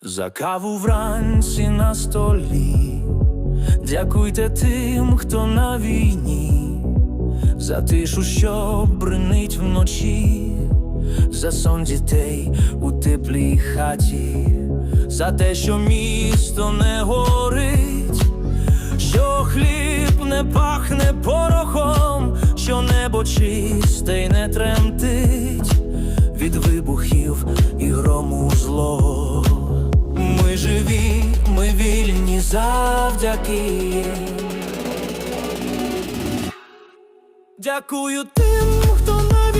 За каву вранці на столі. Дякуйте тим, хто на війні, за тишу, що бринить вночі, за сон дітей у теплій хаті, за те, що місто не горить, що хліб не пахне порохом, що небо чисте й не тремтить. Від вибухів і грому зло. Завдяки. Дякую тим, хто на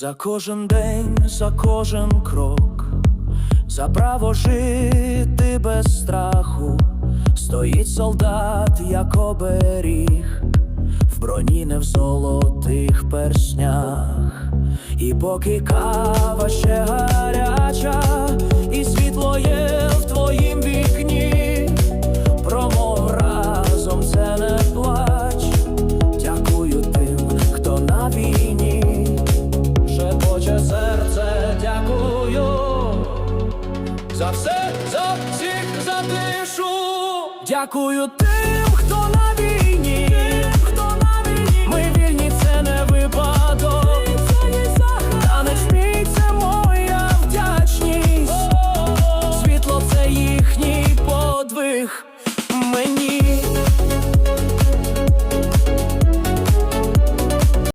За кожен день, за кожен крок, за право жити без страху, стоїть солдат, як оберіг, в броні не в золотих перснях, і поки кава ще гаряча, за все, за всіх, за тишу. Дякую тим, хто на війні. Хто на війні. Ми вільні, це не випадок. Та не жмій, це моя вдячність. Світло це їхній подвиг.